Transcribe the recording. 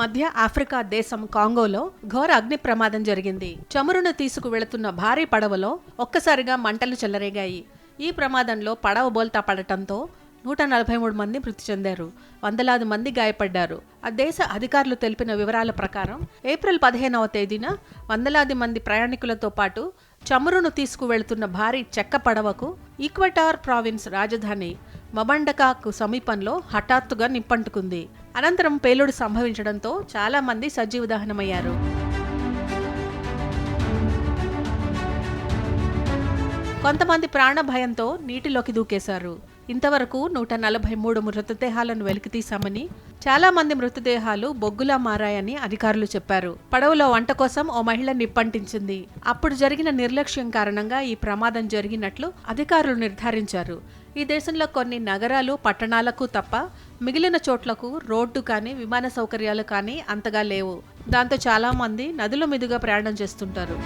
మధ్య ఆఫ్రికా దేశం కాంగోలో ఘోర అగ్ని ప్రమాదం జరిగింది. చమురును తీసుకు వెళుతున్న భారీ పడవలో ఒక్కసారిగా మంటలు చెలరేగాయి. ఈ ప్రమాదంలో పడవ బోల్తా పడటంతో నూట నలభై మూడు మంది మృతి చెందారు. వందలాది మంది గాయపడ్డారు. ఆ దేశ అధికారులు తెలిపిన వివరాల ప్రకారం ఏప్రిల్ పదిహేనవ తేదీన వందలాది మంది ప్రయాణికులతో పాటు చమురును తీసుకువెళ్తున్న భారీ చెక్క పడవకు ఈక్వటార్ ప్రావిన్స్ రాజధాని మబండకాకు సమీపంలో హఠాత్తుగా నిప్పంటుకుంది అనంతరం పేలుడు సంభవించడంతో చాలామంది సజీవ దహనమయ్యారు కొంతమంది ప్రాణ భయంతో నీటిలోకి దూకేశారు. ఇంతవరకు నూట నలభై మూడు మృతదేహాలను వెలికితీశామని చాలా మంది మృతదేహాలు బొగ్గులా మారాయని అధికారులు చెప్పారు. పడవలో వంట కోసం ఓ మహిళ నిప్పంటించింది అప్పుడు జరిగిన నిర్లక్ష్యం కారణంగా ఈ ప్రమాదం జరిగినట్లు అధికారులు నిర్ధారించారు. ఈ దేశంలో కొన్ని నగరాలు పట్టణాలకు తప్ప మిగిలిన చోట్లకు రోడ్డు కానీ విమాన సౌకర్యాలు కానీ అంతగా లేవు. దాంతో చాలా మంది నదుల మీదుగా ప్రయాణం చేస్తుంటారు.